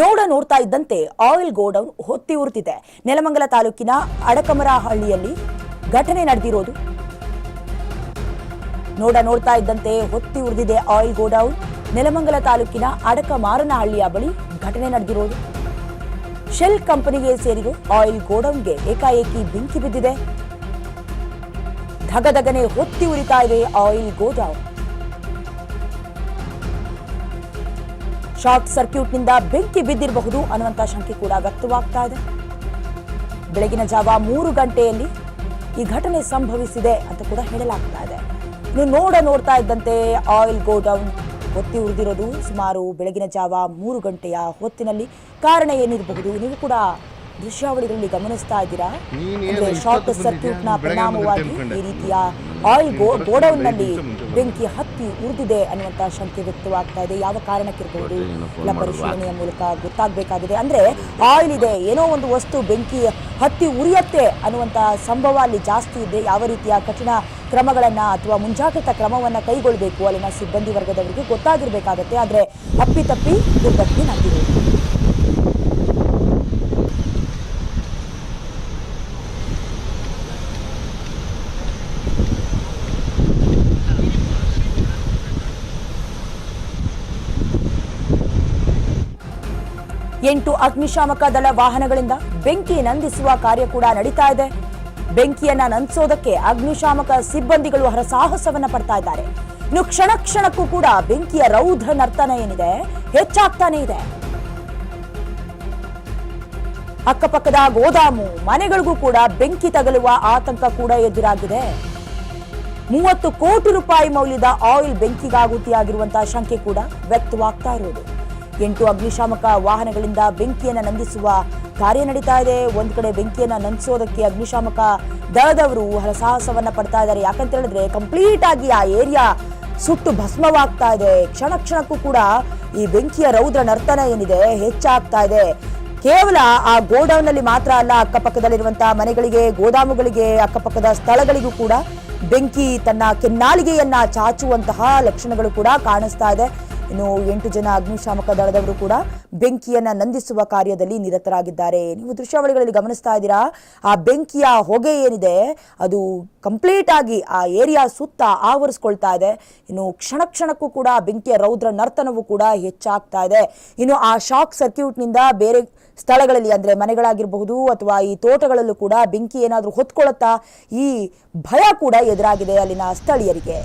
ನೋಡ ನೋಡ್ತಾ ಇದ್ದಂತೆ ಆಯಿಲ್ ಗೋಡೌನ್ ಹೊತ್ತಿ ಉರಿದಿದೆ ನೆಲಮಂಗಲ ತಾಲೂಕಿನ ಅಡಕಮರಹಳ್ಳಿಯಲ್ಲಿ ಘಟನೆ ನಡೆದಿರೋದು. ನೋಡ ನೋಡ್ತಾ ಇದ್ದಂತೆ ಹೊತ್ತಿ ಉರಿದಿದೆ ಆಯಿಲ್ ಗೋಡೌನ್. ನೆಲಮಂಗಲ ತಾಲೂಕಿನ ಅಡಕಮಾರನಹಳ್ಳಿಯ ಬಳಿ ಘಟನೆ ನಡೆದಿರೋದು. ಶೆಲ್ ಕಂಪನಿಗೆ ಸೇರಿರೋ ಆಯಿಲ್ ಗೋಡೌನ್ಗೆ ಏಕಾಏಕಿ ಬೆಂಕಿ ಬಿದ್ದಿದೆ. ಧಗಧಗನೆ ಹೊತ್ತಿ ಉರಿತಾ ಇದೆ ಆಯಿಲ್ ಗೋಡೌನ್. ಶಾರ್ಟ್ ಸರ್ಕ್ಯೂಟ್ನಿಂದ ಬೆಂಕಿ ಬಿದ್ದಿರಬಹುದು ಅನ್ನುವಂಥ ಶಂಕೆ ಕೂಡ ವ್ಯಕ್ತವಾಗ್ತಾ ಇದೆ. ಬೆಳಗಿನ ಜಾವ ಮೂರು ಗಂಟೆಯಲ್ಲಿ ಈ ಘಟನೆ ಸಂಭವಿಸಿದೆ ಅಂತ ಕೂಡ ಹೇಳಲಾಗ್ತಾ ಇದೆ. ನೀವು ನೋಡ ನೋಡ್ತಾ ಇದ್ದಂತೆ ಆಯಿಲ್ ಗೋಡೌನ್ ಒತ್ತಿ ಉರಿದಿರೋದು ಸುಮಾರು ಬೆಳಗಿನ ಜಾವ ಮೂರು ಗಂಟೆಯ ಹೊತ್ತಿನಲ್ಲಿ ಕಾರಣ ಏನಿರಬಹುದು? ನೀವು ಕೂಡ ದೃಶ್ಯಾವಳಿಗಳಲ್ಲಿ ಗಮನಿಸ್ತಾ ಇದ್ದೀರಾ? ಶಾರ್ಟ್? ಸರ್ಕ್ಯೂಟ್ನ ಪರಿಣಾಮವಾಗಿ ಈ ರೀತಿಯ ಆಯಿಲ್ ಗೋ ಗೋಡೌನ್ನಲ್ಲಿ ಬೆಂಕಿ ಹತ್ತಿ ಉರಿದಿದೆ ಅನ್ನುವಂತ ಶಂಕೆ ವ್ಯಕ್ತವಾಗ್ತಾ ಇದೆ. ಯಾವ ಫೋನ್ ಎಲ್ಲ. ಪರಿಶೀಲನೆಯ ಮೂಲಕ ಗೊತ್ತಾಗಬೇಕಾಗಿದೆ. ಅಂದ್ರೆ ಆಯಿಲ್ ಇದೆ, ಏನೋ ಒಂದು ವಸ್ತು ಬೆಂಕಿ ಹತ್ತಿ ಉರಿಯತ್ತೆ ಅನ್ನುವಂತ ಸಂಭವ ಅಲ್ಲಿ ಜಾಸ್ತಿ ಇದೆ. ಯಾವ ರೀತಿಯ ಕಠಿಣ ಕ್ರಮಗಳನ್ನ ಅಥವಾ ಮುಂಜಾಗ್ರತಾ ಕ್ರಮವನ್ನ ಕೈಗೊಳ್ಳಬೇಕು ಅಲ್ಲಿನ ಸಿಬ್ಬಂದಿ ವರ್ಗದವರಿಗೆ ಗೊತ್ತಾಗಿರಬೇಕಾಗತ್ತೆ. ಆದ್ರೆ ಅಪ್ಪಿತಪ್ಪಿ ದುರ್ಘಟನೆ ನಡೆದಿದೆ. ಎಂಟು ಅಗ್ನಿಶಾಮಕ ದಳ ವಾಹನಗಳಿಂದ ಬೆಂಕಿ ನಂದಿಸುವ ಕಾರ್ಯ ಕೂಡ ನಡೀತಾ ಇದೆ. ಬೆಂಕಿಯನ್ನ ನಂದಿಸೋದಕ್ಕೆ ಅಗ್ನಿಶಾಮಕ ಸಿಬ್ಬಂದಿಗಳು ಹರಸಾಹಸವನ್ನ ಪಡ್ತಾ ಇದ್ದಾರೆ. ಇನ್ನು ಕ್ಷಣ ಕ್ಷಣಕ್ಕೂ ಕೂಡ ಬೆಂಕಿಯ ರೌದ್ರ ನರ್ತನ ಏನಿದೆ? ಹೆಚ್ಚಾಗ್ತಾನೆ ಇದೆ. ಅಕ್ಕಪಕ್ಕದ ಗೋದಾಮು, ಮನೆಗಳಿಗೂ ಕೂಡ ಬೆಂಕಿ ತಗಲುವ ಆತಂಕ ಕೂಡ ಎದುರಾಗಿದೆ. ಮೂವತ್ತು ಕೋಟಿ ರೂಪಾಯಿ ಮೌಲ್ಯದ ಆಯಿಲ್ ಬೆಂಕಿಗಾಹುತಿಯಾಗಿರುವಂತಹ ಶಂಕೆ ಕೂಡ ವ್ಯಕ್ತವಾಗ್ತಾ ಇರೋದು. ಎಂಟು ಅಗ್ನಿಶಾಮಕ ವಾಹನಗಳಿಂದ ಬೆಂಕಿಯನ್ನು ನಂದಿಸುವ ಕಾರ್ಯ ನಡೀತಾ ಇದೆ. ಒಂದು ಕಡೆ ಬೆಂಕಿಯನ್ನು ನಂದಿಸೋದಕ್ಕೆ ಅಗ್ನಿಶಾಮಕ ದಳದವರು ಹರಸಾಹಸವನ್ನು ಪಡ್ತಾ ಇದ್ದಾರೆ. ಯಾಕಂತ ಹೇಳಿದ್ರೆ ಕಂಪ್ಲೀಟ್ ಆಗಿ ಆ ಏರಿಯಾ ಸುಟ್ಟು ಭಸ್ಮವಾಗ್ತಾ ಇದೆ. ಕ್ಷಣ ಕ್ಷಣಕ್ಕೂ ಕೂಡ ಈ ಬೆಂಕಿಯ ರೌದ್ರ ನರ್ತನ ಏನಿದೆ ಹೆಚ್ಚಾಗ್ತಾ ಇದೆ. ಕೇವಲ ಆ ಗೋಡೌನ್ನಲ್ಲಿ ಮಾತ್ರ ಅಲ್ಲ, ಅಕ್ಕಪಕ್ಕದಲ್ಲಿರುವಂತಹ ಮನೆಗಳಿಗೆ, ಗೋದಾಮುಗಳಿಗೆ, ಅಕ್ಕಪಕ್ಕದ ಸ್ಥಳಗಳಿಗೂ ಕೂಡ ಬೆಂಕಿ ತನ್ನ ಕೆನ್ನಾಲಿಗೆಯನ್ನ ಚಾಚುವಂತಹ ಲಕ್ಷಣಗಳು ಕೂಡ ಕಾಣಿಸ್ತಾ ಇದೆ. ಇನ್ನು ಎಂಟು ಜನ ಅಗ್ನಿಶಾಮಕ ದಳದವರು ಕೂಡ ಬೆಂಕಿಯನ್ನ ನಂದಿಸುವ ಕಾರ್ಯದಲ್ಲಿ ನಿರತರಾಗಿದ್ದಾರೆ. ನೀವು ದೃಶ್ಯಾವಳಿಗಳಲ್ಲಿ ಗಮನಿಸ್ತಾ ಇದ್ದೀರಾ? ಆ ಬೆಂಕಿಯ ಹೊಗೆ ಏನಿದೆ? ಅದು ಕಂಪ್ಲೀಟ್ ಆಗಿ ಆ ಏರಿಯಾ ಸುತ್ತ ಆವರಿಸ್ಕೊಳ್ತಾ ಇದೆ. ಇನ್ನು ಕ್ಷಣ ಕ್ಷಣಕ್ಕೂ ಕೂಡ ಬೆಂಕಿಯ ರೌದ್ರ ನರ್ತನವೂ ಕೂಡ ಹೆಚ್ಚಾಗ್ತಾ ಇದೆ. ಇನ್ನು ಆ ಶಾಕ್ ಸರ್ಕ್ಯೂಟ್ನಿಂದ ಬೇರೆ ಸ್ಥಳಗಳಲ್ಲಿ ಅಂದ್ರೆ ಮನೆಗಳಾಗಿರಬಹುದು ಅಥವಾ ಈ ತೋಟಗಳಲ್ಲೂ ಕೂಡ ಬೆಂಕಿ ಏನಾದರೂ ಹೊತ್ಕೊಳ್ಳುತ್ತಾ ಈ ಭಯ ಕೂಡ ಎದುರಾಗಿದೆ ಅಲ್ಲಿನ ಸ್ಥಳೀಯರಿಗೆ.